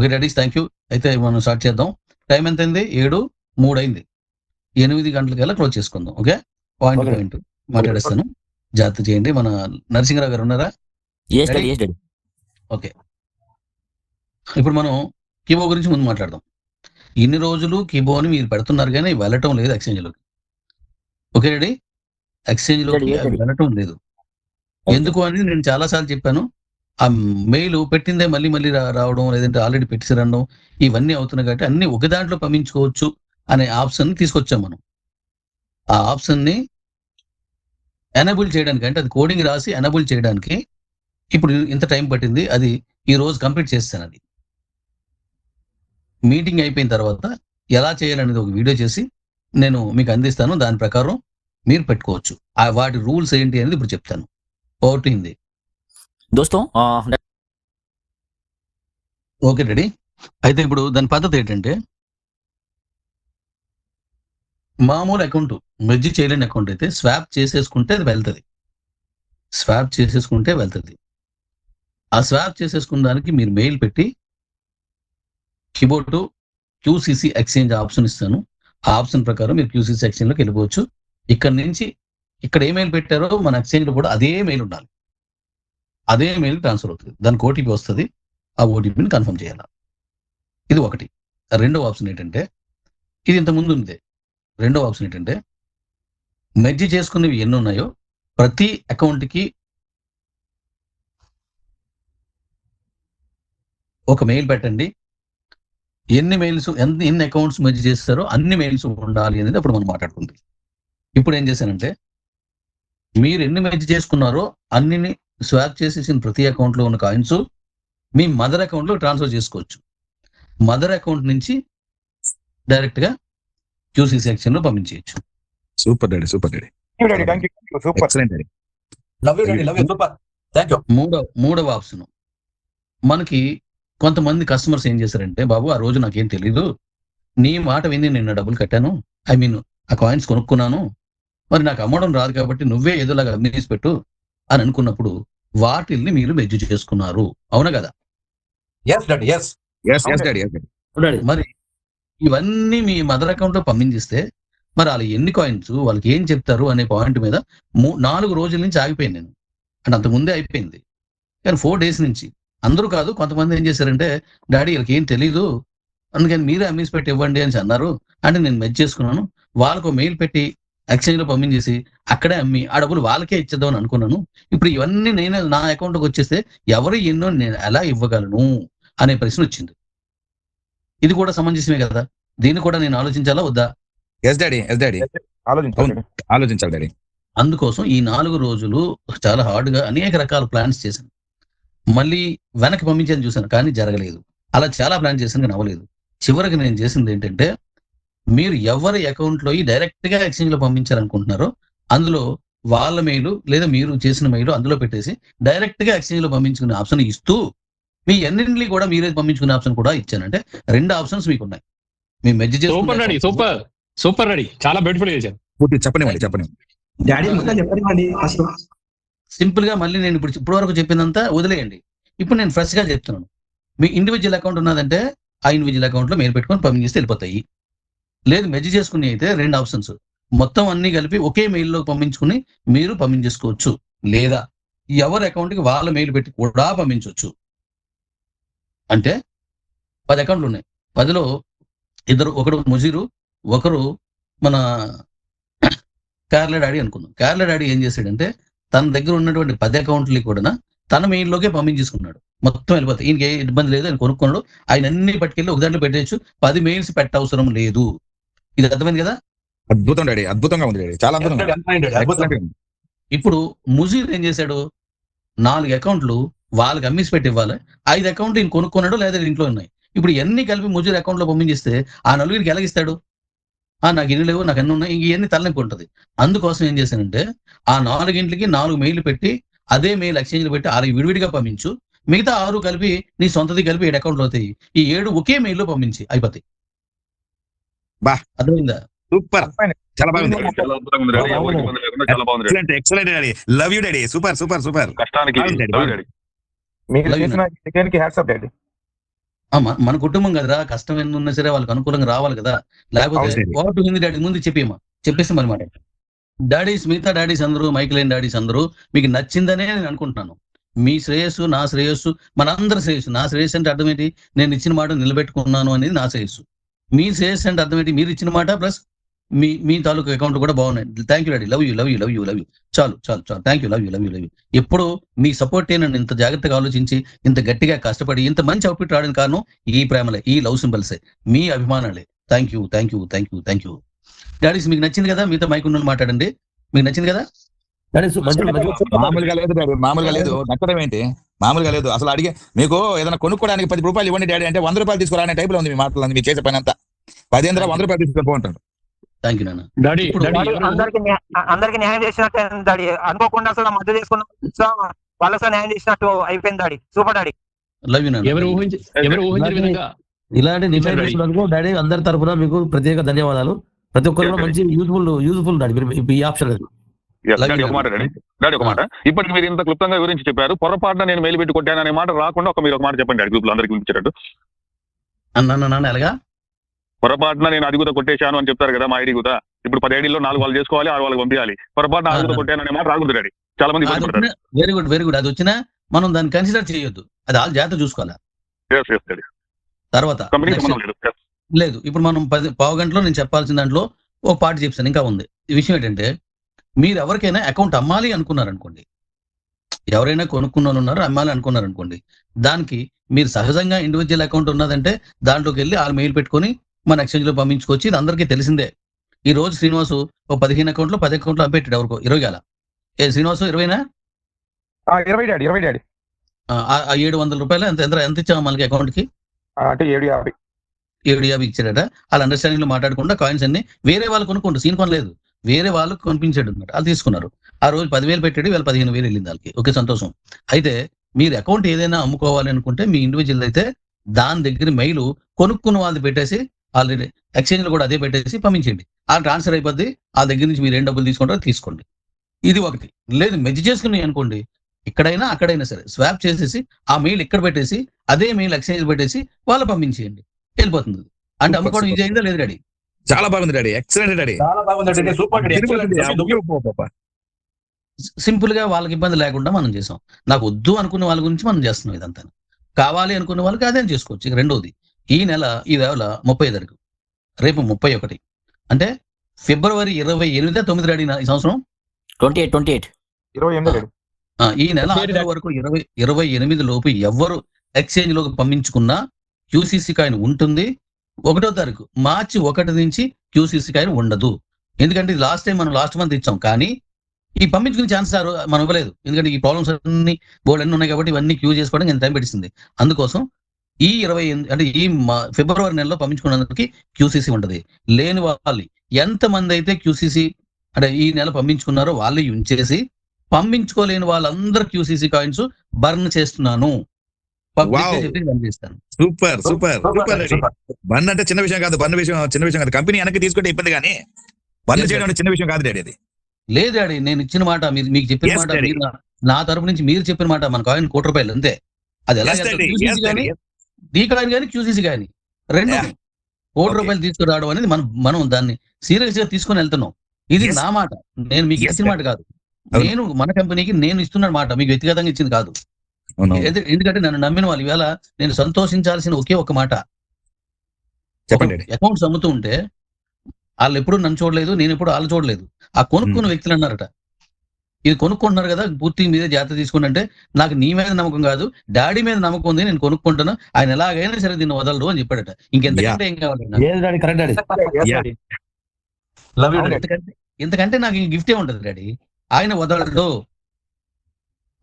Okay daddy's thank you అయితే మనం start చేద్దాం. టైం ఎంత అయింది ఏడు మూడు అయింది ఎనిమిది గంటలకల్లా క్లోజ్ చేసుకుందాం ఓకే? పాయింట్. పాయింట్ మాట్లాడేస్తాను. జాగ్రత్త చేయండి. మన నరసింహరావు గారు ఉన్నారా? డాడీ ఇప్పుడు మనం కీబో గురించి ముందు మాట్లాడదాం. ఇన్ని రోజులు కీబోని మీరు పెడుతున్నారు కానీ వెళ్ళటం లేదు ఎక్స్చేంజ్లోకి. Okay ready ఎక్స్చేంజ్లోకి. వెళ్ళటం లేదు. ఎందుకు అని నేను చాలా సార్లు చెప్పాను. ఆ మెయిల్ పెట్టిందే మళ్ళీ మళ్ళీ రా- రావడం లేదంటే ఆల్రెడీ పెట్టి రావడం ఇవన్నీ అవుతున్నాయి కాబట్టి అన్ని ఒక దాంట్లో పంపించుకోవచ్చు అనే ఆప్షన్ తీసుకొచ్చాం మనం. ఆ ఆప్షన్ని ఎనబుల్ చేయడానికి అంటే అది కోడింగ్ రాసి ఎనబుల్ చేయడానికి ఇప్పుడు ఇంత టైం పట్టింది అది ఈ రోజు కంప్లీట్ చేస్తాను అది. మీటింగ్ అయిపోయిన తర్వాత ఎలా చేయాలనేది ఒక వీడియో చేసి నేను మీకు అందిస్తాను. దాని ప్రకారం మీరు పెట్టుకోవచ్చు. ఆ వాటి రూల్స్ ఏంటి అనేది ఇప్పుడు చెప్తాను. ఓటింది దోస్తం ఓకే రెడీ. అయితే ఇప్పుడు దాని పద్ధతి ఏంటంటే మామూలు అకౌంట్ మెర్జ్ చేయలేని అకౌంట్ అయితే స్వాప్ చేసేసుకుంటే అది వెళ్తుంది. స్వాప్ చేసేసుకుంటే వెళ్తుంది. ఆ స్వాప్ చేసేసుకున్న దానికి మీరు మెయిల్ పెట్టి కీబోర్డ్ క్యూసీసీ ఎక్స్చేంజ్ ఆప్షన్ ఇస్తాను. ఆ ఆప్షన్ ప్రకారం మీరు క్యూసీసీ ఎక్స్చేంజ్లోకి వెళ్ళిపోవచ్చు. ఇక్కడ నుంచి ఇక్కడ ఏ మెయిల్ పెట్టారో మన ఎక్స్చేంజ్లో కూడా అదే మెయిల్ ఉండాలి. అదే మెయిల్ ట్రాన్స్ఫర్ అవుతుంది. దానికి ఓటీపీ వస్తుంది. ఆ ఓటీపీని కన్ఫర్మ్ చేయాలి? ఇది ఒకటి. రెండవ ఆప్షన్ ఏంటంటే ఇది ఇంతకుముందు ఉంది. రెండవ ఆప్షన్ ఏంటంటే మెర్జ్ చేసుకునేవి ఎన్ని ఉన్నాయో ప్రతి అకౌంట్కి ఒక మెయిల్ పెట్టండి. ఎన్ని మెయిల్స్ ఎన్ని ఎన్ని అకౌంట్స్ మెర్జ్ చేస్తారో అన్ని మెయిల్స్ ఉండాలి అనేది అప్పుడు మనం మాట్లాడుకుంది ఇప్పుడు ఏం చేశానంటే మీరు ఎన్ని మెర్జ్ చేసుకున్నారో అన్ని స్వాప్ చేసేసిన ప్రతి అకౌంట్లో ఉన్న కాయిన్స్ మీ మదర్ అకౌంట్లో ట్రాన్స్ఫర్ చేసుకోవచ్చు. మదర్ అకౌంట్ నుంచి డైరెక్ట్గా క్యూసీ సెక్షన్లో పంపించేయచ్చు. Super daddy super daddy daddy thank you super excellent daddy love you love you super thank you మూడవ మూడవ ఆప్షన్ మనకి కొంతమంది కస్టమర్స్ ఏం చేశారంటే బాబు ఆ రోజు నాకేం తెలీదు. నీ మాట విని నేను డబ్బులు కట్టాను. ఐ మీన్ ఆ కాయిన్స్ కొనుక్కున్నాను. మరి నాకు అమ్మడం రాదు కాబట్టి నువ్వే ఏదోలాగా అమ్మేసి పెట్టు అని అనుకున్నప్పుడు వాటిల్ని మీరు మెజ్జు చేసుకున్నారు. అవునా కదా? మరి ఇవన్నీ మీ మదర్ అకౌంట్లో పంపించిస్తే మరి వాళ్ళు ఎన్ని కాయిన్స్ వాళ్ళకి ఏం చెప్తారు అనే పాయింట్ మీద మూ- నాలుగు రోజుల నుంచి ఆగిపోయాను నేను. అంటే అంత ముందే అయిపోయింది. కానీ ఫోర్ డేస్ నుంచి. అందరూ కాదు కొంతమంది ఏం చేశారంటే డాడీ వీళ్ళకి ఏం తెలీదు. అందుకని మీరే అమ్మేసి పెట్టి ఇవ్వండి అని అన్నారు. అంటే నేను మెచ్ చేసుకున్నాను. వాళ్ళకు మెయిల్ పెట్టి ఎక్స్చేంజ్లో పంపించేసి అక్కడే అమ్మి ఆ డబ్బులు వాళ్ళకే ఇచ్చేద్దాం అని అనుకున్నాను. ఇప్పుడు ఇవన్నీ నేనే నా అకౌంట్కి వచ్చేస్తే ఎవరు ఎన్నో నేను ఎలా ఇవ్వగలను అనే ప్రశ్న వచ్చింది. ఇది కూడా సమంజసమే కదా? దీన్ని కూడా నేను ఆలోచించాలా వద్దా? ఎస్ డాడీ ఎస్ డాడీ ఆలోచించాలి డాడీ అందుకోసం ఈ నాలుగు రోజులు చాలా హార్డ్గా అనేక రకాల ప్లాన్స్ చేశాను. మళ్ళీ వెనక్కి పంపించాలని చూశాను కానీ జరగలేదు. అలా చాలా ప్లాన్ చేశాను కానీ అవ్వలేదు. చివరికి నేను చేసింది ఏంటంటే మీరు ఎవరి అకౌంట్లో డైరెక్ట్గా ఎక్స్చేంజ్లో పంపించాలనుకుంటున్నారో అందులో వాళ్ళ మెయిల్ లేదా మీరు చేసిన మెయిల్ అందులో పెట్టేసి డైరెక్ట్గా ఎక్స్చేంజ్లో పంపించుకునే ఆప్షన్ ఇస్తూ మీ ఎన్నింటినీ కూడా మీరే పంపించుకునే ఆప్షన్ కూడా ఇచ్చానంటే రెండు ఆప్షన్స్ మీకు ఉన్నాయి మీ మెజ్జ super ready super super ready. చాలా బ్యూటిఫుల్ చేశారు. పూర్తి చెప్పనివ్వండి చెప్పనివ్వండి. డాడీ సింపుల్గా మళ్ళీ నేను ఇప్పుడు ఇప్పుడు వరకు చెప్పిందంతా వదిలేయండి. ఇప్పుడు నేను ఫ్రెష్గా చెప్తున్నాను. మీ ఇండివిజువల్ అకౌంట్ ఉన్నదంటే ఆ ఇండివిజువల్ అకౌంట్లో మెయిల్ పెట్టుకొని పంపించేస్తే వెళ్ళిపోతాయి. లేదు మెజ్ చేసుకుని అయితే రెండు ఆప్షన్స్. మొత్తం అన్ని కలిపి ఒకే మెయిల్లో పంపించుకుని మీరు పంపించేసుకోవచ్చు. లేదా ఎవరి అకౌంట్కి వాళ్ళ మెయిల్ పెట్టి కూడా పంపించవచ్చు అంటే పది అకౌంట్లు ఉన్నాయి. పదిలో ఇద్దరు ఒకడు ముజీరు ఒకరు మన కేరళ డాడీ అనుకుందాం. కేరళ డాడీ ఏం చేశాడంటే తన దగ్గర ఉన్నటువంటి పది అకౌంట్లు కూడా తన మెయిల్లోకే పంపించేసుకున్నాడు. మొత్తం వెళ్ళిపోతాయి ఈయనకి ఏ ఇబ్బంది లేదు. ఆయన కొనుక్కున్నాడు. ఆయన అన్ని పట్టుకెళ్ళి ఒక దాంట్లో పెట్టేయచ్చు. పది మెయిల్స్ పెట్టవసరం లేదు. ఇది అర్థమైంది కదా? అద్భుతం డాడీ అద్భుతంగా ఉంది డాడీ చాలా ఉంది. ఇప్పుడు ముజీర్ ఏం చేశాడు? నాలుగు అకౌంట్లు వాళ్ళకి అమ్మేసి పెట్టి ఇవ్వాలి ఐదు అకౌంట్ ఈయన కొనుక్కున్నాడు లేదా ఇంట్లో ఉన్నాయి. ఇప్పుడు ఎన్ని కలిపి ముజీర్ అకౌంట్లో పంపించేస్తే ఆ నలుగురికి ఎలాగిస్తాడు ఆ నాకు ఇన్ని లేవు నాకు అన్ని ఉన్నాయి ఇవన్నీ తలనొప్పి ఉంటుంది. అందుకోసం ఏం చేశానంటే ఆ నాలుగింటికి నాలుగు మెయిల్ పెట్టి అదే మెయిల్ ఎక్స్చేంజ్లో పెట్టి ఆరు విడివిడిగా పంపించు. మిగతా ఆరు కలిపి నీ సొంతది కలిపి ఏడు అకౌంట్లు అవుతాయి ఈ ఏడు ఒకే మెయిల్లో పంపించి అయిపోతాయి. బా. అర్థమైందా? సూపర్. చాలా బాగుంది. Excellent excellent daddy. Love you daddy. Super super super. మన కుటుంబం కదరా. కష్టం ఎన్ని ఉన్నా సరే వాళ్ళకి అనుకూలంగా రావాలి కదా. లేకపోతే డాడీ. ముందు చెప్పేమా చెప్పేసి మరి మాట. డాడీస్ మిగతా డాడీస్ అందరూ మైకిల్ డాడీస్ అందరూ మీకు నచ్చిందనే నేను అనుకుంటున్నాను. మీ శ్రేయస్సు నా శ్రేయస్సు మనందరి శ్రేయస్సు. నా శ్రేయస్సు అంటే అర్థం ఏంటి? నేను ఇచ్చిన మాట నిలబెట్టుకున్నాను అనేది నా శ్రేయస్సు. మీ శ్రేయస్సు అంటే అర్థం ఏంటి మీరు ఇచ్చిన మాట ప్లస్ మీ మీ తాలూకు అకౌంట్ కూడా బాగున్నాయి. Thank you daddy love you love you love you love you చాలు చాలు చాలు. Thank you love you love you love you ఎప్పుడు మీ సపోర్ట్ నన్ను ఇంత జాగ్రత్తగా ఆలోచించి ఇంత గట్టిగా కష్టపడి ఇంత మంచి అవుట్ఫిట్ రావడానికి కారణం ఈ ప్రేమలే ఈ లవ్ సింబల్సే మీ అభిమానాలే. Thank you thank you thank you thank you daddies మీకు నచ్చింది కదా? మీతో మైక్ ఉన్న మాట్లాడండి. మీకు నచ్చింది కదా? మామూలుగా లేదు డాడీ మామూలుగా లేదు. నచ్చడం ఏంటి? మామూలుగా లేదు. అసలు అడిగే మీకు ఏదైనా కొనుక్కోవడానికి పది రూపాయలు ఇవ్వండి డాడీ అంటే వంద రూపాయలు తీసుకురా అనే టైప్లో ఉంది మీ మాటలు మీరు చేసే పని అంతా. పదిహేను వంద రూపాయలు తీసుకొని థ్యాంక్ యూ నాన్న. డాడీ ఎవరు- అందరికి న్యా- అందరికి న్యాయం చేసినట్టు డాడీ. అనుకోకుండా అసలు మద్దతు చేసుకున్న సో వాళ్ళతో న్యాయం చేసినట్టు అయిపోయింది daddy. Super daddy. Love you నాన్న. ఎవరు ఊహించి ఎవరు ఊహించిన విధంగా ఇలాంటి నిర్ణయం Ready. తీసుకున్నందుకు డాడీ అందరి తరపున మీకు ప్రత్యేక ధన్యవాదాలు. ప్రతి ఒక్కరు కూడా మంచి యూజ్ఫుల్ యూజ్ఫుల్ డాడీ. మీరు ఈ- ఆప్షన్ డాడీ ఒక మాట డాడీ. డాడీ ఒక మాట. ఇప్పటికి మీరు ఇంత క్లుప్తంగా వివరించి చెప్పారు. పొరపాటున నేను మెయిల్ పెట్టి కొట్టాను అనే మాట రాకుండా ఒక మీరు ఒక మాట చెప్పండి డాడీ. గ్రూప్లో అందరికి వినిపించేటట్టు అన్న అన్న నాన్న ఎలాగా? పొరపాటున నేను అది కూడా కొట్టేశాను అని చెప్తారు కదా మా ఐడి కూడా. ఇప్పుడు పది ఐడీలో నాలుగు వాళ్ళు చేసుకోవాలి ఆరు వాళ్ళకి పంపించాలి పొరపాటున అది కూడా కొట్టాను అనే మాట రాకూడదు డాడీ. చాలా మంది వెరీ గుడ్ వెరీ గుడ్ అది వచ్చినా మనం దాన్ని కన్సిడర్ చేయొద్దు. అది వాళ్ళ జాగ్రత్త చూసుకోవాలా? తర్వాత లేదు. ఇప్పుడు మనం పది పావు గంటలో నేను చెప్పాల్సిన దాంట్లో ఒక పార్ట్ చెప్పాను ఇంకా ఉంది. ఈ విషయం ఏంటంటే మీరు ఎవరికైనా అకౌంట్ అమ్మాలి అనుకున్నారనుకోండి ఎవరైనా కొనుక్కున్న ఉన్నారు అమ్మాలి అనుకున్నారు అనుకోండి దానికి మీరు సహజంగా ఇండివిజువల్ అకౌంట్ ఉన్నదంటే దాంట్లోకి వెళ్ళి వాళ్ళు మెయిల్ పెట్టుకొని మన ఎక్స్చేంజ్లో పంపించుకొచ్చి ఇది అందరికీ తెలిసిందే. ఈ రోజు శ్రీనివాసు ఒక పదిహేను అకౌంట్లో పది అకౌంట్లో పెట్టాడు ఎవరికో? ఇరవై గల? ఏ శ్రీనివాసు ఇరవైనా? ఇరవై డాడీ ఇరవై డాడీ. ఆ, ఏడు వందల రూపాయలు ఎంత ఎంత ఎంత ఇచ్చాము మనకి అకౌంట్కి? అంటే ఏడు యాభై. ఏడు యాభై ఇచ్చాడట. వాళ్ళ అండర్స్టాండింగ్లో మాట్లాడకుండా కాయిన్స్ అన్ని వేరే వాళ్ళు కొనుక్కుంటారు. సీన్ కొనలేదు. వేరే వాళ్ళు కొనిపించాడు అనమాట వాళ్ళు తీసుకున్నారు. ఆ రోజు పదివేలు పెట్టాడు వీళ్ళు పదిహేను వేలు వెళ్ళింది వాళ్ళకి. ఓకే సంతోషం. అయితే మీరు అకౌంట్ ఏదైనా అమ్ముకోవాలి అనుకుంటే మీ ఇండివిజువల్ అయితే దాని దగ్గర మెయిల్ కొనుక్కున్న వాళ్ళది పెట్టేసి ఆల్రెడీ ఎక్స్చేంజ్లో కూడా అదే పెట్టేసి పంపించండి. ఆ ట్రాన్స్ఫర్ అయిపోద్ది. ఆ దగ్గర నుంచి మీరు ఏం డబ్బులు తీసుకుంటారో తీసుకోండి. ఇది ఒకటి. లేదు మెజ్జి చేసుకుని అనుకోండి. ఇక్కడైనా అక్కడైనా సరే స్వాప్ చేసేసి ఆ మెయిల్ ఇక్కడ పెట్టేసి అదే మెయిల్ ఎక్స్చేంజ్ పెట్టేసి వాళ్ళు పంపించేయండి. వెళ్ళిపోతుంది. అంటే అమ్ముకోవడం. ఈజీ అయిందా? లేదు డాడీ? చాలా బాగుంది డాడీ. Excellent daddy. చాలా బాగుంది డాడీ. Super daddy. excellent. సింపుల్గా వాళ్ళకి ఇబ్బంది లేకుండా మనం చేసాం. నాకు వద్దు అనుకున్న వాళ్ళ గురించి మనం చేస్తున్నాం ఇదంతా. కావాలి అనుకున్న వాళ్ళకి అదే చేసుకోవచ్చు. ఇక రెండోది ఈ నెల ఈ వేళ ముప్పై తారీఖు రేపు ముప్పై ఒకటి. అంటే ఫిబ్రవరి ఇరవై ఎనిమిది తొమ్మిది డాడీ నా- ఈ సంవత్సరం? Twenty eight twenty eight. ఇరవై ఎనిమిది ఈ నెల ఆఖరి. వరకు ఇరవై ఇరవై ఎనిమిది లోపు ఎవరు ఎక్స్చేంజ్లోకి పంపించుకున్నా క్యూసీసీ కాయిన్ ఉంటుంది. ఒకటో తారీఖు మార్చి ఒకటి నుంచి క్యూసీసీ కాయిన్ ఉండదు. ఎందుకంటే లాస్ట్ టైం మనం లాస్ట్ మంత్ ఇచ్చాం. కానీ ఈ పంపించుకునే ఛాన్స్ మనం ఇవ్వలేదు. ఎందుకంటే ఈ ప్రాబ్లమ్స్ అన్ని బోర్డు అన్ని ఉన్నాయి కాబట్టి ఇవన్నీ క్యూ చేసుకోవడానికి ఎంత టైం పెట్టింది అందుకోసం ఈ ఇరవై ఎనిమిది అంటే ఈ ఫిబ్రవరి నెలలో పంపించుకున్నందుకు క్యూసీసీ ఉంటది. లేని వాళ్ళు ఎంత మంది అయితే క్యూసీసీ అంటే ఈ నెల పంపించుకున్నారో వాళ్ళు ఉంచేసి పంపించుకోలేని వాళ్ళందరూ క్యూసీసీ కాయిన్స్ బర్న్ చేస్తున్నాను. Super super. సూపర్. బన్ అంటే చిన్న విషయం కాదు బన్ విషయం చిన్న విషయం కాదు. కంపెనీ వెనక్కి తీసుకుంటే ఇబ్బంది కానీ బన్ చేయడం చిన్న విషయం కాదు డాడీ అది. లేదు డాడీ నేను ఇచ్చిన మాట మీరు మీకు చెప్పిన మాట నా తరపు నుంచి మీరు చెప్పిన మాట మన కాయిన్ కోటి రూపాయలు అంతే. అది ఎలా క్యూసీసీ కానీ క్యూసీసీ కానీ. రెండు. కోటి. రూపాయలు తీసుకురావడం అనేది మనం మనం దాన్ని సీరియస్గా తీసుకొని వెళ్తున్నాం. ఇది. నా మాట. నేను మీకు ఇచ్చిన. మాట కాదు. నేను మన కంపెనీకి నేను ఇస్తున్న మాట మీకు వ్యక్తిగతంగా ఇచ్చింది కాదు. ఎందుకంటే నన్ను నమ్మిన వాళ్ళు ఇవాళ నేను సంతోషించాల్సిన ఒకే ఒక మాట. అకౌంట్స్ అమ్ముతూ ఉంటే వాళ్ళు ఎప్పుడు నన్ను చూడలేదు నేను ఎప్పుడు వాళ్ళు చూడలేదు. ఆ కొనుక్కున్న వ్యక్తులు అన్నారట. ఇది కొనుక్కుంటున్నారు కదా పూర్తి మీదే జాగ్రత్త తీసుకుని అంటే నాకు నీ మీద నమ్మకం కాదు డాడీ మీద నమ్మకం ఉంది నేను కొనుక్కుంటాను ఆయన ఎలాగైనా సరే దీన్ని వదలరు అని చెప్పాడట. ఇంకెంతకంటే ఏం కావాలి నాకు? గిఫ్టే ఉంటది డాడీ. ఆయన వదలడు.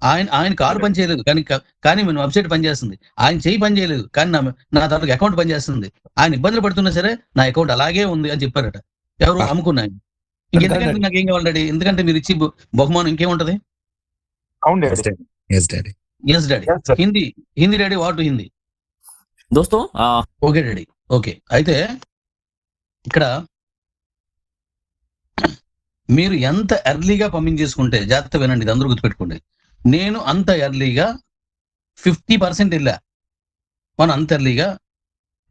ఆయన ఆయన కారు పని చేయలేదు. కానీ కానీ మన వెబ్సైట్ పని చేస్తుంది. ఆయన చేయి పని చేయలేదు. కానీ నా నా తనకు అకౌంట్ పని చేస్తుంది. ఆయన ఇబ్బందులు పడుతున్నా సరే నా అకౌంట్ అలాగే ఉంది అని చెప్పారట ఎవరు Ah. ఎందుకంటే ఏం కావాలి ఎందుకంటే మీరు ఇచ్చి బహుమానం ఇంకేముంటది? Hindi Hindi daddy what Hindi? దోస్తో okay daddy okay. అయితే ఇక్కడ మీరు ఎంత ఎర్లీగా పంపించేసుకుంటే జాగ్రత్త వినండి ఇది అందరూ గుర్తుపెట్టుకోండి. నేను అంత ఎర్లీగా ఫిఫ్టీ పర్సెంట్ వెళ్ళా. మనం అంత ఎర్లీగా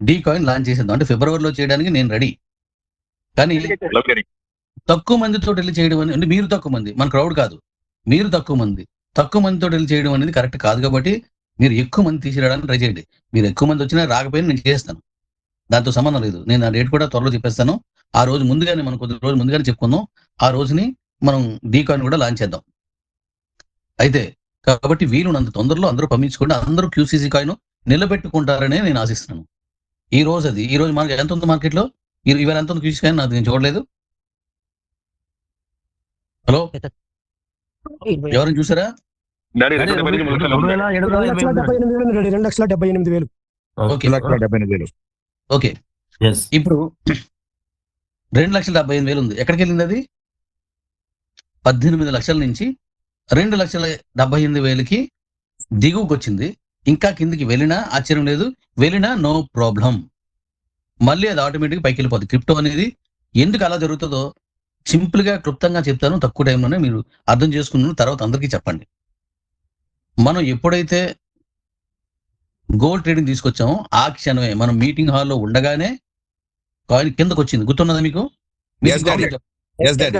డీ కాయిన్ లాంచ్ చేసేద్దాం. అంటే ఫిబ్రవరిలో చేయడానికి నేను రెడీ కానీ తక్కువ మందితో వెళ్ళి చేయడం అనేది అంటే మీరు తక్కువ మంది మన క్రౌడ్ కాదు. మీరు తక్కువ మంది తక్కువ మందితో వెళ్ళి చేయడం అనేది కరెక్ట్ కాదు కాబట్టి మీరు ఎక్కువ మంది తీసుకురావడానికి ట్రై చేయండి. మీరు ఎక్కువ మంది వచ్చినా రాకపోయినా నేను చేస్తాను. దాంతో సంబంధం లేదు. నేను ఆ డేట్ కూడా త్వరలో చెప్పేస్తాను. ఆ రోజు ముందుగానే మనం కొద్ది రోజు ముందుగానే చెప్పుకుందాం. ఆ రోజుని మనం డీ కాయిన్ కూడా లాంచ్ చేద్దాం. అయితే కాబట్టి వీలునంత తొందరలో అందరూ పంపించుకుంటే అందరూ క్యూసీసీ కాయిన్ నిలబెట్టుకుంటారనే నేను ఆశిస్తున్నాను. ఈ రోజు అది. ఈ రోజు మనకి ఎంత ఉంది మార్కెట్లో ఇవాళ ఎంత ఉంది క్యూసీ కాయిన్ నాకు నేను చూడలేదు. హలో? ఎవరైనా చూసారా? రెండు లక్షలు డెబ్బై ఎనిమిది వేలు. ఓకే. ఇప్పుడు రెండు లక్షల డెబ్బై ఎనిమిది వేలు ఉంది. ఎక్కడికి వెళ్ళింది అది? పద్దెనిమిది లక్షల నుంచి రెండు లక్షల డెబ్బై ఎనిమిది వేలకి దిగువకు వచ్చింది ఇంకా కిందికి వెళ్ళినా ఆశ్చర్యం లేదు. వెళ్ళినా నో ప్రాబ్లం మళ్ళీ అది ఆటోమేటిక్ పైకి వెళ్ళిపోతుంది క్రిప్టో అనేది ఎందుకు అలా జరుగుతుందో సింపుల్గా క్లుప్తంగా చెప్తాను. తక్కువ టైంలోనే మీరు అర్థం చేసుకున్న తర్వాత అందరికీ చెప్పండి. మనం ఎప్పుడైతే గోల్డ్ ట్రేడింగ్ తీసుకొచ్చామో ఆ క్షణమే మనం మీటింగ్ హాల్లో ఉండగానే కాయిన్ కిందకు వచ్చింది గుర్తున్నదా మీకు. ఇంకా-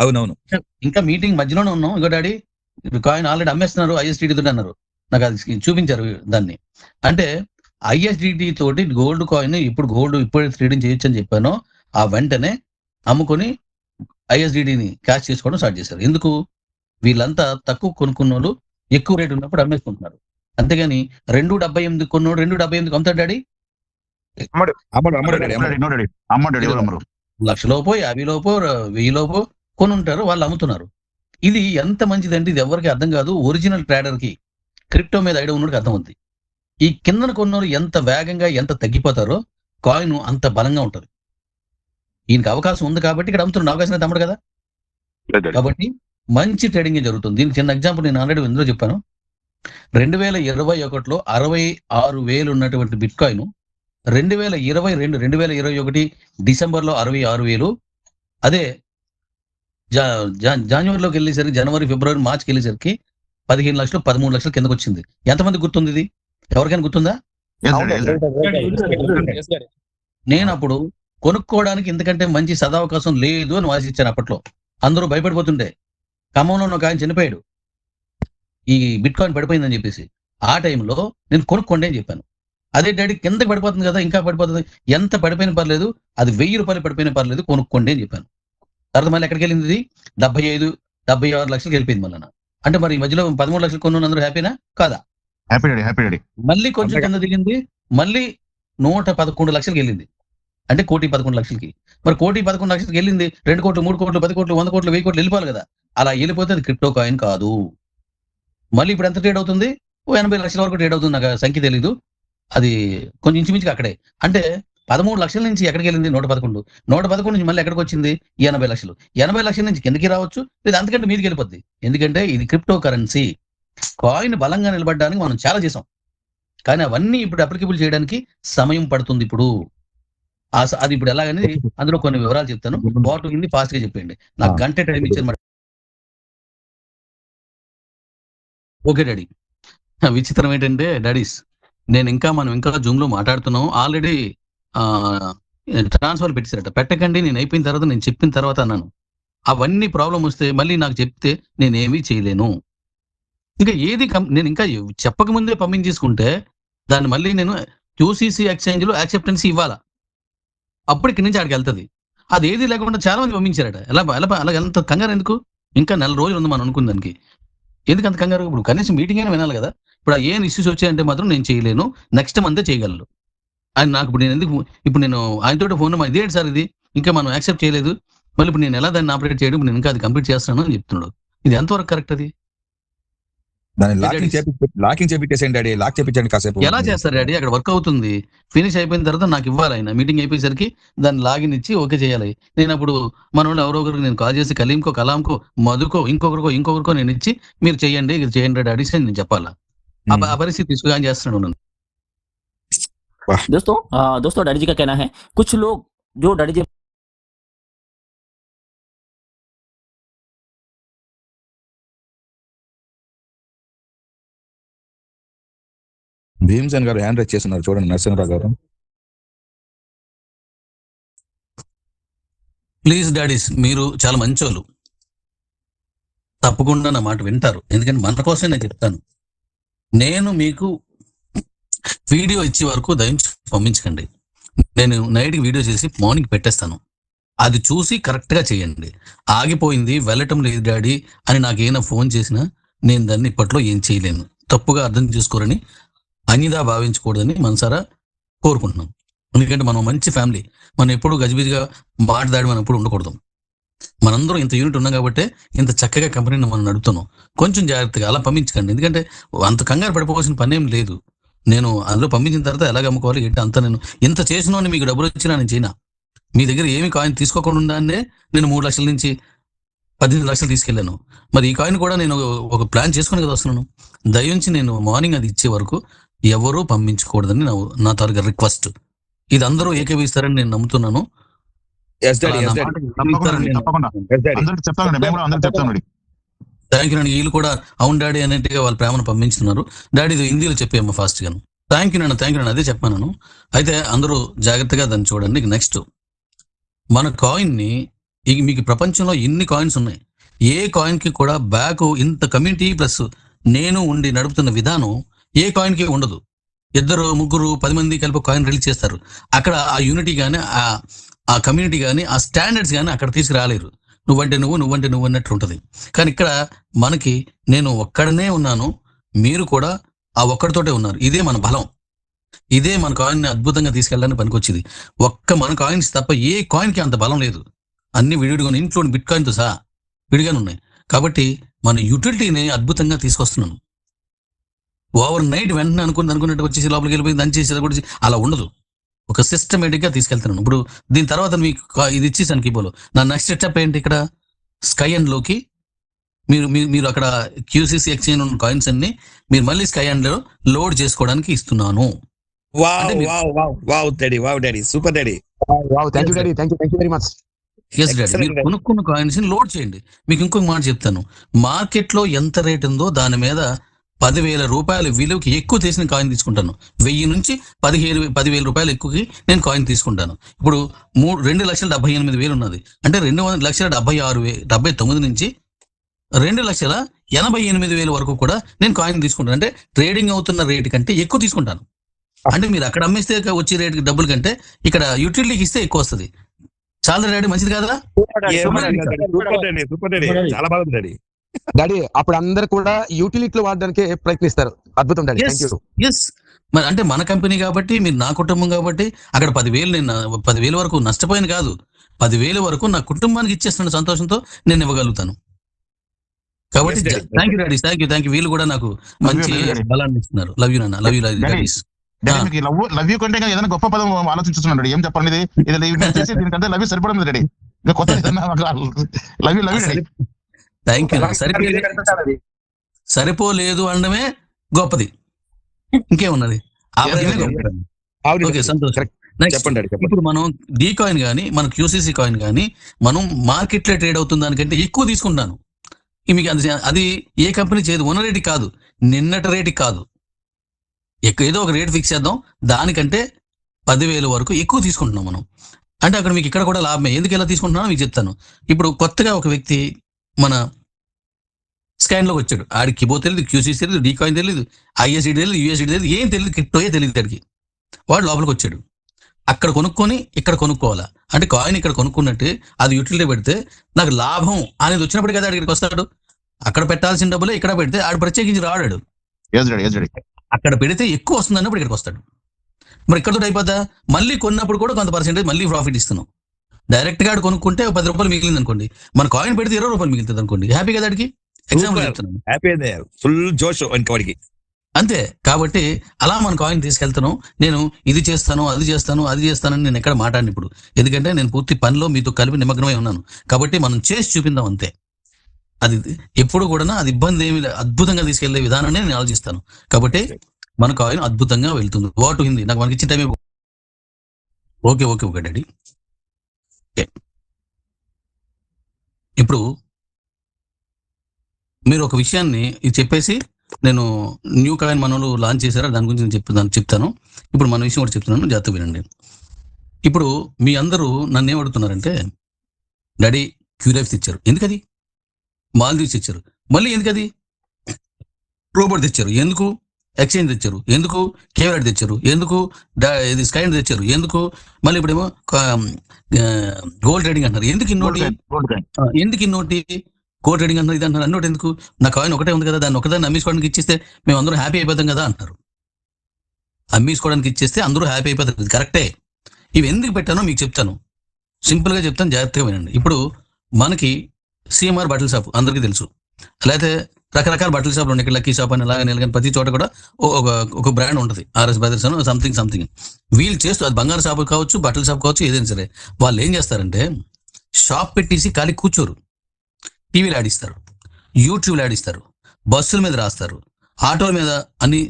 అవునవును. ఇంకా మీటింగ్ మధ్యలోనే ఉన్నాం. ఇగో డాడీ కాయిన్ ఆల్రెడీ అమ్మేస్తున్నారు. ఐఎస్డిటి తోటి అన్నారు. నాకు అది చూపించారు దాన్ని. అంటే ఐఎస్డిటి తోటి గోల్డ్ కాయిన్ ఇప్పుడు గోల్డ్ ఇప్పుడు ట్రేడింగ్ చేయొచ్చు అని చెప్పానో ఆ వెంటనే అమ్ముకొని ఐఎస్డిటిని క్యాష్ చేసుకోవడం స్టార్ట్ చేశారు. ఎందుకు? వీళ్ళంతా తక్కువ కొనుక్కున్న వాళ్ళు ఎక్కువ రేట్ ఉన్నప్పుడు అమ్మేసుకుంటున్నారు. అంతేగాని రెండు డెబ్బై ఎనిమిది కొన్నోడు రెండు డెబ్బై ఎనిమిది అమ్ముతాడు డాడీ? అమ్మడు. అమ్మడు డాడీ అమ్మడు. అమ్మడు ఎవరు అమ్మరు లక్ష లోపో యాభై లోపో వెయ్యి లోపో కొని ఉంటారు వాళ్ళు అమ్ముతున్నారు. ఇది ఎంత మంచిదంటే ఇది ఎవరికి అర్థం కాదు. ఒరిజినల్ ట్రేడర్కి క్రిప్టో మీద ఐడియా ఉన్నోడికి అర్థం అవుతుంది ఈ కిందన కొన్నోరు ఎంత వేగంగా ఎంత తగ్గిపోతారో కాయిన్ అంత బలంగా ఉంటుంది. ఈయనకి అవకాశం ఉంది కాబట్టి ఇక్కడ అమ్ముతున్న అవకాశం అయితే అమ్మడు కదా. కాబట్టి మంచి ట్రేడింగ్ జరుగుతుంది. దీనికి చిన్న ఎగ్జాంపుల్ నేను ఆల్రెడీ ఇందులో చెప్పాను. రెండు వేల ఇరవై ఒకటిలో అరవై ఆరు వేలు ఉన్నటువంటి బిట్ కాయిన్ రెండు వేల ఇరవై రెండు రెండు వేల ఇరవై ఒకటి డిసెంబర్లో అరవై ఆరు వేలు. అదే జా జా- జనవరిలోకి వెళ్ళేసరికి జనవరి ఫిబ్రవరి మార్చికి వెళ్ళేసరికి పదిహేను లక్షలు పదమూడు లక్షలు కిందకు వచ్చింది. ఎంతమంది గుర్తుంది ఇది? ఎవరికైనా గుర్తుందా? నేను అప్పుడు కొనుక్కోవడానికి ఎందుకంటే మంచి సదావకాశం లేదు అని వాసిచ్చాను అప్పట్లో. అందరూ భయపడిపోతుండే. ఖమ్మంలో ఉన్న ఒక ఆయన చనిపోయాడు. ఈ బిట్ కాయిన్ పడిపోయిందని చెప్పేసి. ఆ టైంలో నేను కొనుక్కోండి అని చెప్పాను. అదే డాడీ కిందకి పడిపోతుంది కదా ఇంకా పడిపోతుంది. ఎంత పడిపోయినా పర్లేదు అది వెయ్యి రూపాయలు పడిపోయినా పర్లేదు కొనుక్కోండి అని చెప్పాను. తర్వాత మళ్ళీ ఎక్కడికి వెళ్ళింది? ఇది డెబ్బై ఐదు డెబ్బై ఆరు లక్షలకి వెళ్ళిపోయింది మళ్ళీ అంటే మరి ఈ మధ్యలో పదమూడు లక్షలు కొన్న అందరూ హ్యాపీనా? కాదా? Happy daddy happy daddy. మళ్ళీ కొంచెం కింద దిగింది మళ్ళీ నూట పదకొండు లక్షలకి వెళ్ళింది. అంటే కోటి పదకొండు లక్షలకి. మరి కోటి పదకొండు లక్షలకి వెళ్ళింది రెండు కోట్లు మూడు కోట్లు పది కోట్లు వంద కోట్లు వెయ్యి కోట్లు వెళ్ళిపోవాలి కదా. అలా వెళ్ళిపోతే అది క్రిప్టో కాయిన్ కాదు. మళ్ళీ ఇప్పుడు ఎంత ట్రేడ్ అవుతుంది? ఓ ఎనభై లక్షల వరకు ట్రేడ్ అవుతుంది నాకు సంఖ్య తెలీదు. అది కొంచెం ఇంచుమించుగా అక్కడే. అంటే పదమూడు లక్షల నుంచి ఎక్కడికి వెళ్ళింది? నూట పదకొండు. నూట పదకొండు నుంచి మళ్ళీ ఎక్కడికి వచ్చింది? ఎనభై లక్షలు. ఎనభై లక్షల నుంచి కిందకి రావచ్చు లేదా అంతకంటే మీదకి వెళ్ళిపోద్ది. ఎందుకంటే ఇది క్రిప్టో కరెన్సీ కాయిన్ బలంగా నిలబడడానికి మనం చాలా చేసాం కానీ అవన్నీ ఇప్పుడు అప్లికబుల్ చేయడానికి సమయం పడుతుంది ఇప్పుడు. అది ఇప్పుడు ఎలాగనేది అందులో కొన్ని వివరాలు చెప్తాను. బాటు కింది ఫాస్ట్గా చెప్పండి నాకు గంట టైం ఇచ్చారు మరి. Okay daddy. విచిత్రం ఏంటంటే డాడీస్ నేను ఇంకా మనం ఇంకా జూమ్లో మాట్లాడుతున్నాం. ఆల్రెడీ ట్రాన్స్ఫర్ పెట్టేశారట. పెట్టకండి నేను అయిపోయిన తర్వాత నేను చెప్పిన తర్వాత అన్నాను. అవన్నీ ప్రాబ్లం వస్తే మళ్ళీ నాకు చెప్తే నేనేమీ చేయలేను. ఇంకా ఏది నేను ఇంకా చెప్పక ముందే పంపించేసుకుంటే దాన్ని మళ్ళీ నేను క్యూసీసీ ఎక్స్చేంజ్లో యాక్సెప్టెన్సీ ఇవ్వాలా? అప్పుడు ఇక్కడి నుంచి ఆడికి వెళ్తుంది. అది ఏది లేకుండా చాలా మంది పంపించారట. ఎలా ఎలా అలా ఎంత కంగారు ఎందుకు? ఇంకా నెల రోజులు ఉంది మనం అనుకున్న దానికి. ఎందుకు అంత కంగారు? ఇప్పుడు కనీసం మీటింగ్ అయినా వినాలి కదా. ఇప్పుడు ఆ ఏం ఇష్యూస్ వచ్చాయంటే మాత్రం నేను చేయలేను. నెక్స్ట్ మంతే చేయగలను. ఆయన నాకు ఇప్పుడు నేను ఎందుకు ఇప్పుడు నేను ఆయనతో ఫోన్ నెంబర్ ఇదేంటి సార్ ఇది? ఇంకా మనం యాక్సెప్ట్ చేయలేదు. మళ్ళీ ఇప్పుడు నేను ఎలా దాన్ని ఆపరేట్ చేయడం? నేను ఇంకా అది కంప్లీట్ చేస్తున్నాను అని చెప్తున్నాడు. ఇది ఎంతవరకు కరెక్ట్ అది? దాన్ని లాకింగ్ చేపి లాకింగ్ చేపించేసేయండి డాడీ లాక్ చేపించండి కాసేపు ఎలా చేస్తారు డాడీ అక్కడ వర్క్ అవుతుంది ఫినిష్ అయిపోయిన తర్వాత నాకు ఇవ్వాలి ఆయన మీటింగ్ అయిపోయేసరికి దాన్ని లాగిన్ ఇచ్చి ఓకే చేయాలి నేను అప్పుడు మన వాళ్ళు ఎవరో ఒకరికి నేను కాల్ చేసి కలీంకో కలాంకో మధుకో ఇంకొకరికో ఇంకొకరికో నేను ఇచ్చి మీరు చేయండి ఇది చేయండి డాడీ అని నేను చెప్పాలా ఆ ప- ఆ పరిస్థితి తీసుకుని ఆయన చేస్తున్నాడు నన్ను दोस्तों आ, दोस्तों डैडी जी का कहना है कुछ लोग जो डैडी जी భీమసేన్ గారు హ్యాండ్ రైజ్ చేస్తున్నారు చూడండి నరసింహరావు గారు. ప్లీజ్ డాడీస్ మీరు చాలా మంచోళ్ళు. తప్పకుండా నా మాట వింటారు. ఎందుకంటే మన కోసం నేను చెప్తాను. నేను మీకు వీడియో ఇచ్చే వరకు దయించి పంపించకండి. నేను నైట్కి వీడియో చేసి మార్నింగ్ పెట్టేస్తాను. అది చూసి కరెక్ట్గా చేయండి. ఆగిపోయింది వెళ్ళటం లేదు డాడీ అని నాకు ఏమైనా ఫోన్ చేసినా నేను దాన్ని ఇప్పట్లో ఏం చేయలేను. తప్పుగా అర్థం చేసుకోరని అనిదా భావించకూడదని మనసారా కోరుకుంటున్నాం. ఎందుకంటే మనం మంచి ఫ్యామిలీ. మనం ఎప్పుడు గజిబిజిగా మాట్లాడి మనం ఎప్పుడు ఉండకూడదు. మనందరం ఇంత యూనిట్ ఉన్నాం కాబట్టి ఇంత చక్కగా కంపెనీని మనం నడుపుతున్నాం. కొంచెం జాగ్రత్తగా అలా పంపించకండి. ఎందుకంటే అంత కంగారు పడిపోవాల్సిన పని ఏం లేదు. నేను అందులో పంపించిన తర్వాత ఎలాగ అమ్ముకోవాలి ఏంటి అంత నేను ఇంత చేసిన మీకు డబ్బులు వచ్చినా నేను చేయనా? మీ దగ్గర ఏమి కాయిన్ తీసుకోకుండా ఉండానే నేను మూడు లక్షల నుంచి పద్దెనిమిది లక్షలు తీసుకెళ్ళాను. మరి ఈ కాయిన్ కూడా నేను ఒక ప్లాన్ చేసుకుని కదా వస్తున్నాను. దయించి నేను మార్నింగ్ అది ఇచ్చే వరకు ఎవరూ పంపించకూడదని నా తాలూకా రిక్వెస్ట్ ఇది అందరూ ఏకీభవిస్తారని నేను నమ్ముతున్నాను. థ్యాంక్ యూ అండి వీళ్ళు కూడా అవును డాడీ అన్నట్టుగా వాళ్ళ ప్రేమను పంపించుతున్నారు. డాడీ ఇది హిందీలో చెప్పేమ్మా ఫాస్ట్ గాను థ్యాంక్ యూ నాన్న థ్యాంక్ యూ అయితే చెప్పాను. అయితే అందరూ జాగ్రత్తగా దాన్ని చూడండి. నెక్స్ట్ మన కాయిన్ని ఇక మీకు ప్రపంచంలో ఎన్ని కాయిన్స్ ఉన్నాయి? ఏ కాయిన్కి కూడా బ్యాక్ ఇంత కమ్యూనిటీ ప్లస్ నేను ఉండి నడుపుతున్న విధానం ఏ కాయిన్కి ఉండదు. ఇద్దరు ముగ్గురు పది మంది కలిపి కాయిన్ రిలీజ్ చేస్తారు. అక్కడ ఆ యూనిటీ కానీ ఆ ఆ కమ్యూనిటీ కానీ ఆ స్టాండర్డ్స్ కానీ అక్కడ తీసుకురాలేరు. నువ్వంటే నువ్వు నువ్వంటే నువ్వు అన్నట్టు ఉంటుంది. కానీ ఇక్కడ మనకి నేను ఒక్కడనే ఉన్నాను మీరు కూడా ఆ ఒక్కడితోటే ఉన్నారు. ఇదే మన బలం. ఇదే మన కాయిన్ని అద్భుతంగా తీసుకెళ్ళడానికి పనికొచ్చింది. ఒక్క మన కాయిన్స్ తప్ప ఏ కాయిన్కి అంత బలం లేదు. అన్ని విడివిడిగా ఇంట్లో బిట్ కాయిన్తో సహా విడిగానే ఉన్నాయి. కాబట్టి మన యూటిలిటీని అద్భుతంగా తీసుకొస్తున్నాను. ఓవర్ నైట్ వెంటనే అనుకుని అనుకున్నట్టు వచ్చేసి లోపలికి వెళ్ళిపోయి దాన్ని చేసి అది కూడా అలా ఉండదు. ఒక సిస్టమేటిక్గా తీసుకెళ్తున్నాను. ఇప్పుడు దీని తర్వాత మీకు ఇది ఇచ్చేసాను కీబోలో నా నెక్స్ట్ స్టెప్ ఏంటి ఇక్కడ? స్కై అండ్లోకి మీరు మీరు మీరు అక్కడ క్యూసీసీ ఎక్స్చేంజ్ ఉన్న కాయిన్స్ అన్ని మీరు మళ్ళీ స్కై అండ్లో లోడ్ చేసుకోవడానికి ఇస్తున్నాను. డాడీ వావ్ డాడీ సూపర్ ఎస్ మీరు. కొనుక్కున్న కాయిన్స్ని లోడ్ చేయండి. మీకు ఇంకొక మాట చెప్తాను. మార్కెట్లో ఎంత రేట్ ఉందో దాని మీద పదివేల రూపాయల విలువకి ఎక్కువ తీసిన కాయిన్ తీసుకుంటాను. వెయ్యి నుంచి పదిహేను పదివేల రూపాయలు ఎక్కువకి నేను కాయిన్ తీసుకుంటాను. ఇప్పుడు మూడు రెండు లక్షల డెబ్బై ఎనిమిది వేలు ఉన్నది. అంటే రెండు వందల లక్షల డెబ్బై ఆరు వే డెబ్బై తొమ్మిది నుంచి రెండు లక్షల ఎనభై ఎనిమిది వేల వరకు కూడా నేను కాయిన్ తీసుకుంటాను. అంటే ట్రేడింగ్ అవుతున్న రేట్ కంటే ఎక్కువ తీసుకుంటాను. అంటే మీరు అక్కడ అమ్మేస్తే వచ్చే రేట్ డబ్బుల కంటే ఇక్కడ యూటిలిటీకి ఇస్తే ఎక్కువ వస్తుంది. చాలా రేట్ మంచిది కదా డాడీ డాడీ. చాలా బాగుంది డాడీ అప్పుడు అందరు కూడా యూటిలిటీలు వాడడానికి ప్రయత్నిస్తారు. అద్భుతం డాడీ. ఎస్ మరి అంటే మన కంపెనీ కాబట్టి మీరు నా కుటుంబం కాబట్టి అక్కడ పదివేలు నేను పదివేల వరకు నష్టపోయాను కాదు. పదివేల వరకు నా కుటుంబానికి ఇచ్చేస్తున్న సంతోషంతో నేను ఇవ్వగలుగుతాను. కాబట్టి. Thank you daddy. Thank you thank you వీళ్ళు కూడా నాకు మంచి. బలాన్ని ఇస్తున్నారు. లవ్ యూ నాన్న. Love you. Daddies love love you కంటే ఏదైనా గొప్ప పదం ఆలోచించుతున్నాడు ఏం చెప్పండి ఇది దీనికంటే లవ్ యూ సరిపడం లేదు డాడీ. ఇంకా కొత్త love you love thank you సరిపోలేదు సరిపోలేదు అనడమే గొప్పది. ఇంకేమున్నది? ఓకే. సంతోషం. ఇప్పుడు మనం డీ కాయిన్ కానీ మన క్యూసీసీ కాయిన్ కానీ మనం మార్కెట్లో ట్రేడ్ అవుతున్న దానికంటే ఎక్కువ తీసుకుంటాను మీకు అది అది ఏ కంపెనీ చేయదు ఉన్న రేటుకి కాదు. నిన్నటి రేటుకి కాదు. ఎక్కువ ఏదో ఒక రేట్ ఫిక్స్ చేద్దాం. దానికంటే పదివేల వరకు ఎక్కువ తీసుకుంటున్నాం మనం. అంటే అక్కడ మీకు ఇక్కడ కూడా లాభమే. ఎందుకు ఎలా తీసుకుంటున్నానో మీకు చెప్తాను. ఇప్పుడు కొత్తగా ఒక వ్యక్తి మన స్కాన్లోకి వచ్చాడు. ఆడికి కిబో తెలియదు క్యూసీ తెలియదు డీ కాయిన్ తెలియదు ఐఎస్ఈ తెలియదు యూఎస్ఈ తెలియదు ఏం తెలియదు క్రిప్టోయే తెలియదు అడిగి వాడు లోపలికి వచ్చాడు. అక్కడ కొనుక్కొని ఇక్కడ కొనుక్కోవాలా? అంటే కాయిన్ ఇక్కడ కొనుక్కున్నట్టు అది యూటిలిటీ పెడితే నాకు లాభం అనేది వచ్చినప్పుడు కదా అక్కడికి వస్తాడు. అక్కడ పెట్టాల్సిన డబ్బులే ఇక్కడ పెడితే ఆడు ప్రత్యేకించి రాడాడు. అక్కడ పెడితే ఎక్కువ వస్తుంది అన్నప్పుడు ఇక్కడికి వస్తాడు. మరి ఇక్కడతో అయిపోతా మళ్ళీ కొన్నప్పుడు కూడా కొంత పర్సెంటేజ్ మళ్ళీ ప్రాఫిట్ ఇస్తున్నాం. డైరెక్ట్గా కొనుక్కుంటే పది రూపాయలు మిగిలింది అనుకోండి మన కాయిన్ పెడితే ఇరవై రూపాయలు మిగులుతుంది అనుకోండి హ్యాపీ కదా అడిగి ఎగ్జాంపుల్ Super. చెప్తున్నాను హ్యాపీ ఫుల్ జోష్ ఇంకోడికి అంతే. కాబట్టి అలా మన కాయిన్ తీసుకెళ్తాను నేను ఇది చేస్తాను అది చేస్తాను అది చేస్తానని నేను ఎక్కడ మాట్లాడిన ఇప్పుడు. ఎందుకంటే నేను పూర్తి పనిలో మీతో కలిపి నిమగ్నమై ఉన్నాను. కాబట్టి మనం చేసి చూపిందాం అంతే. అది ఎప్పుడు కూడా అది ఇబ్బంది ఏమి అద్భుతంగా తీసుకెళ్ళే విధానాన్ని నేను ఆలోచిస్తాను. కాబట్టి మన కాయిన్ అద్భుతంగా వెళ్తుంది. వాటు హిందీ. నాకు మనకి ఇచ్చిన time okay okay okay daddy. ఇప్పుడు మీరు ఒక విషయాన్ని ఇది చెప్పేసి నేను న్యూ కాయిన్ మనోళ్ళు లాంచ్ చేశారా? దాని గురించి నేను చెప్తాను చెప్తాను. ఇప్పుడు మన విషయం కూడా చెప్తున్నాను జాగ్రత్త వినండి. ఇప్పుడు మీ అందరూ నన్ను ఏం అడుగుతున్నారంటే డాడీ క్యూరైఫ్ తెచ్చారు. ఎందుకది? మాల్దీవ్స్ తెచ్చారు. మళ్ళీ ఎందుకది? రోబోట్ తెచ్చారు. ఎందుకు? ఎక్స్చేంజ్ తెచ్చారు. ఎందుకు? కేవలెట్ తెచ్చారు. ఎందుకు? ఇది స్కైన్ తెచ్చారు. ఎందుకు? మళ్ళీ ఇప్పుడేమో గోల్డ్ ట్రేడింగ్ అంటారు ఎందుకు ఇన్నోటి ఎందుకు ఇన్నోటి గోల్డ్ ట్రేడింగ్ అంటారు ఇది అంటారు అన్నోటి ఎందుకు? నా కాయిన్ ఒకటే ఉంది కదా దాన్ని ఒకదాన్ని అమ్మేసుకోవడానికి ఇచ్చేస్తే మేము అందరూ హ్యాపీ అయిపోతాం కదా అంటారు అమ్మేసుకోవడానికి ఇచ్చేస్తే అందరూ హ్యాపీ అయిపోతారు. కరెక్టే ఇవి ఎందుకు పెట్టానో మీకు చెప్తాను. సింపుల్గా చెప్తాను జాగ్రత్తగా వినండి. ఇప్పుడు మనకి సిఎంఆర్ బట్టల షాప్ అందరికీ తెలుసు. లేకపోతే రకరకాల బట్టల షాపులు ఉన్నాయి. ఇక్కడ లక్కీ షాప్ అని అలాగే కానీ ప్రతి చోట కూడా ఒక ఒక బ్రాండ్ ఉంటుంది. ఆర్ఎస్ బ్రదర్స్ అని సంథింగ్ సంథింగ్ వీళ్ళు చేస్తూ అది బంగారు షాప్ కావచ్చు బట్టల షాప్ కావచ్చు ఏదైనా సరే. వాళ్ళు ఏం చేస్తారంటే షాప్ పెట్టేసి ఖాళీ కూర్చోరు. టీవీలు ఆడిస్తారు యూట్యూబ్లు ఆడిస్తారు బస్సుల మీద రాస్తారు. ఆటోల మీద అన్ని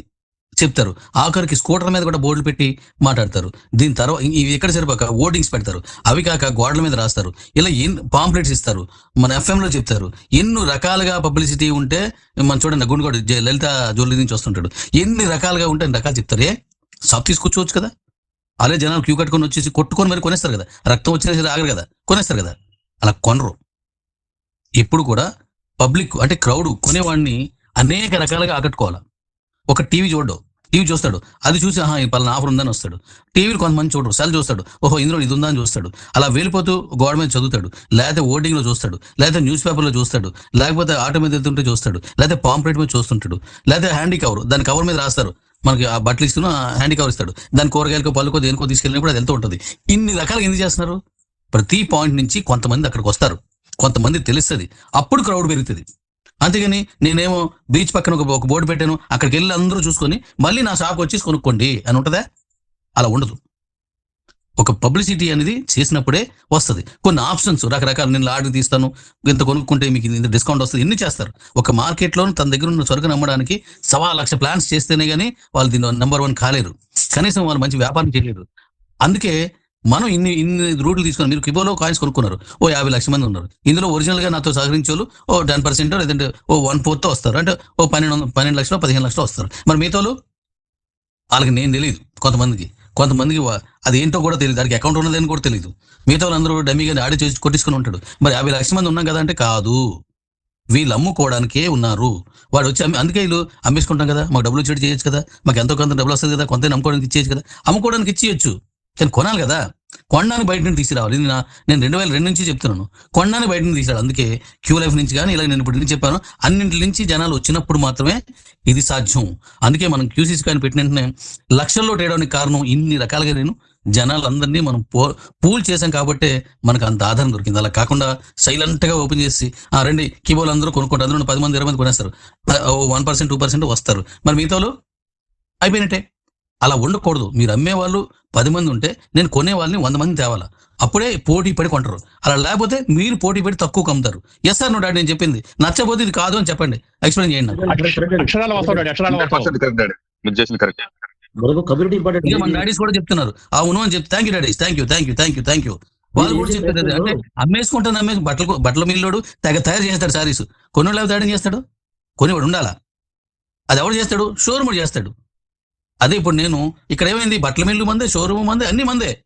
చెప్తారు. ఆఖరికి స్కూటర్ మీద కూడా బోర్డులు పెట్టి మాట్లాడతారు. దీని తర్వాత ఇవి ఎక్కడ సరిపోక ఓటింగ్స్ పెడతారు. అవి కాక గోడల మీద రాస్తారు. ఇలా ఎన్ పాంప్లెట్స్ ఇస్తారు. మన ఎఫ్ఎంలో చెప్తారు. ఎన్ని రకాలుగా పబ్లిసిటీ ఉంటే మనం చూడండి గుండెగోడు జ- లలిత జ్యువెలరీ నుంచి వస్తుంటాడు. ఎన్ని రకాలుగా ఉంటే అన్ని రకాలు చెప్తారు. ఏ? సబ్ తీసుకొచ్చుకోవచ్చు కదా. అలాగే జనాలు క్యూ కట్టుకొని వచ్చేసి కొట్టుకొని మరి కొనేస్తారు కదా. రక్తం వచ్చినా సరే ఆగరు కదా. కొనేస్తారు కదా. అలా కొనరు. ఎప్పుడు కూడా పబ్లిక్ అంటే క్రౌడ్ కొనేవాడిని అనేక రకాలుగా ఆకట్టుకోవాలి. ఒక టీవీ చూడడు. టీవీ చూస్తాడు. అది చూసి ఆహా ఈ పలానా ఆఫర్ ఉందని వస్తాడు. టీవీలు కొంతమంది చూడరు. సెల్ చూస్తాడు. ఓహో ఇందులో ఇది ఉందని చూస్తాడు. అలా వెళ్ళిపోతూ గోడ మీద చదువుతాడు. లేకపోతే ఓటింగ్లో చూస్తాడు. లేకపోతే న్యూస్ పేపర్లో చూస్తాడు. లేకపోతే ఆటో మీద వెళ్తుంటే చూస్తాడు. లేకపోతే పాంప్లెట్ మీద చూస్తుంటాడు. లేకపోతే హ్యాండీ కవర్. దాని కవర్ మీద రాస్తారు. మనకి ఆ బట్టలు ఇస్తున్నా హ్యాండీ కవర్ ఇస్తాడు. దాని కూరగాయలకో పళ్ళుకో దేనికో తీసుకెళ్ళినప్పుడు అది వెళ్తూ ఉంటుంది. ఇన్ని రకాలుగా ఎందుకు చేస్తున్నారు? ప్రతి పాయింట్ నుంచి కొంతమంది అక్కడికి వస్తారు. కొంతమంది తెలుస్తుంది. అప్పుడు క్రౌడ్ పెరుగుతుంది. అంతేగాని నేనేమో బీచ్ పక్కన ఒక ఒక బోర్డు పెట్టాను. అక్కడికి వెళ్ళి అందరూ చూసుకొని మళ్ళీ నా షాప్ వచ్చి కొనుక్కోండి అని ఉంటుందా? అలా ఉండదు. ఒక పబ్లిసిటీ అనేది చేసినప్పుడే వస్తుంది. కొన్ని ఆప్షన్స్ రకరకాల నేను ఆర్డర్ తీస్తాను. ఇంత కొనుక్కుంటే మీకు ఇంత డిస్కౌంట్ వస్తుంది. ఎన్ని చేస్తారు? ఒక మార్కెట్లో తన దగ్గర ఉన్న సరుకును అమ్మడానికి సవా లక్ష ప్లాన్స్ చేస్తేనే కానీ వాళ్ళు దీని నెంబర్ వన్ కాలేరు. కనీసం వాళ్ళు మంచి వ్యాపారం చేయలేరు. అందుకే మనం ఇన్ని ఇన్ని రూట్లు తీసుకుని మీరు కిబోలో కాయిన్స్ కొనుక్కున్నారు. ఓ యాభై లక్షల మంది ఉన్నారు. ఇందులో ఒరిజినల్గా నాతో సహకరించే ఓ టెన్ పర్సెంట్ లేదంటే ఓ వన్ ఫోర్త్ వస్తారు. అంటే ఓ పన్నెండు పన్నెండు లక్షలు పదిహేను లక్షలు వస్తారు. మరి మిగతాలు వాళ్ళకి నేను తెలియదు కొంతమందికి. కొంతమందికి వా- అది ఏంటో కూడా తెలియదు దానికి అకౌంట్ ఉన్నదని కూడా తెలియదు మిగతా వాళ్ళందరూ డమ్మీగా ఆడి చేసి కొట్టించుకుని ఉంటాడు. మరి యాభై లక్షల మంది ఉన్నాం కదా అంటే కాదు. వీళ్ళు అమ్ముకోవడానికే ఉన్నారు. వాడు వచ్చి అమ్మి- అందుకే వీళ్ళు అమ్మేసుకుంటాం కదా. మాకు డబ్బులు ఇచ్చేది చేయొచ్చు కదా. మాకు ఎంతో కొంత డబ్బులు వస్తుంది కదా. కొంత అమ్ముకోవడానికి ఇచ్చేయచ్చు కదా. అమ్ముకోవడానికి ఇచ్చేయచ్చు. కానీ కొనాలి కదా. కొండాన్ని బయట నుంచి తీసుకురావాలి. ఇది నేను రెండు వేల రెండు నుంచి చెప్తున్నాను. కొండాన్ని బయట నుంచి తీసుకురావాలి. అందుకే క్యూ లైఫ్ నుంచి కానీ ఇలా నేను ఇప్పుడు నుంచి చెప్పాను. అన్నింటి నుంచి జనాలు వచ్చినప్పుడు మాత్రమే ఇది సాధ్యం. అందుకే మనం క్యూసీసీ కానీ పెట్టిన వెంటనే లక్షల్లో టేయడానికి కారణం ఇన్ని రకాలుగా నేను జనాలందరినీ మనం పో పూల్ చేశాం కాబట్టే మనకు అంత ఆధారం దొరికింది. అలా కాకుండా సైలెంట్గా ఓపెన్ చేసి ఆ రండి కీబోర్డ్ అందరూ కొనుక్కుంటారు. అందులో పది మంది ఇరవై మంది కొనేస్తారు. వన్ పర్సెంట్ టూ పర్సెంట్ వస్తారు. మరి మిగతా వాళ్ళు అయిపోయినట్టే. అలా ఉండకూడదు. మీరు అమ్మే వాళ్ళు పది మంది ఉంటే నేను కొనే వాళ్ళని వంద మంది తేవాలా? అప్పుడే పోటీ పడి కొంటారు. అలా లేకపోతే మీరు పోటీ పడి తక్కువ కమ్ముతారు ఎస్ సార్ డాడీ నేను చెప్పింది. నచ్చపోతే ఇది కాదు అని చెప్పండి. ఎక్స్ప్లెయిన్ చేయండి మన డాడీస్ కూడా చెప్తున్నారు. అవును అని చెప్తే thank you daddies thank you thank you thank you thank you వాళ్ళు కూడా చెప్పారు అదే. అంటే అమ్మేసుకుంటాను అమ్మేసి బట్టలు బట్టల మిల్లోడు తెగ తయారు చేస్తాడు సారీస్. కొన్ని వాళ్ళు తయారు చేస్తాడు? కొనేవాడు ఉండాలా? అది ఎవడు చేస్తాడు? షోరూమ్ చేస్తాడు. అదే ఇప్పుడు నేను ఇక్కడ ఏమైంది? బట్టల మిల్లు మందే షోరూమ్ మందే అన్ని మందే.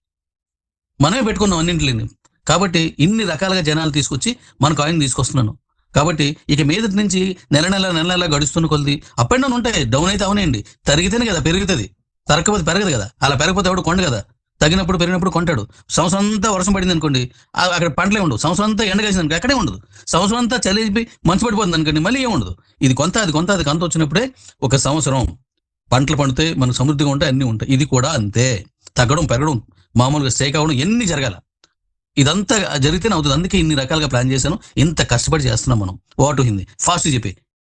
మనమే పెట్టుకున్నాం అన్నింటిని. కాబట్టి ఇన్ని రకాలుగా జనాలు తీసుకొచ్చి మన కాయిన్ తీసుకొస్తున్నాను. కాబట్టి ఇక మీద నుంచి నెల నెల నెల నెల గడుస్తున్న కొద్ది అప్ అండ్ డౌన్ ఉంటాయి. డౌన్ అయితే అవునండి తరిగితేనే కదా పెరుగుతుంది. తరగకపోతే పెరగదు కదా. అలా పెరగకపోతే ఎవడు కొండ కదా? తగినప్పుడు పెరిగినప్పుడు కొంటాడు. సంవత్సరం అంతా వర్షం పడింది అనుకోండి ఆ- అక్కడ పంటలే ఉండవు. సంవత్సరం అంతా ఎండ కాసింది అనుకో అక్కడే ఉండదు. సంవత్సరం అంతా చలిపి మంచు పడిపోతుంది అనుకోండి మళ్ళీ ఏం ఉండదు. ఇది కొంత అది కొంత అది కొంత వచ్చినప్పుడే ఒక సంవత్సరం పంటలు పండితే మనకు సమృద్ధిగా ఉంటాయి అన్ని ఉంటాయి. ఇది కూడా అంతే. తగ్గడం పెరగడం మామూలుగా స్టేక్ అవ్వడం ఎన్ని జరగాల. ఇదంతా జరిగితేనే అవుతుంది. అందుకే ఇన్ని రకాలుగా ప్లాన్ చేశాను. ఇంత కష్టపడి చేస్తున్నాం మనం. ఓటు హింది? ఫాస్ట్ చెప్పి.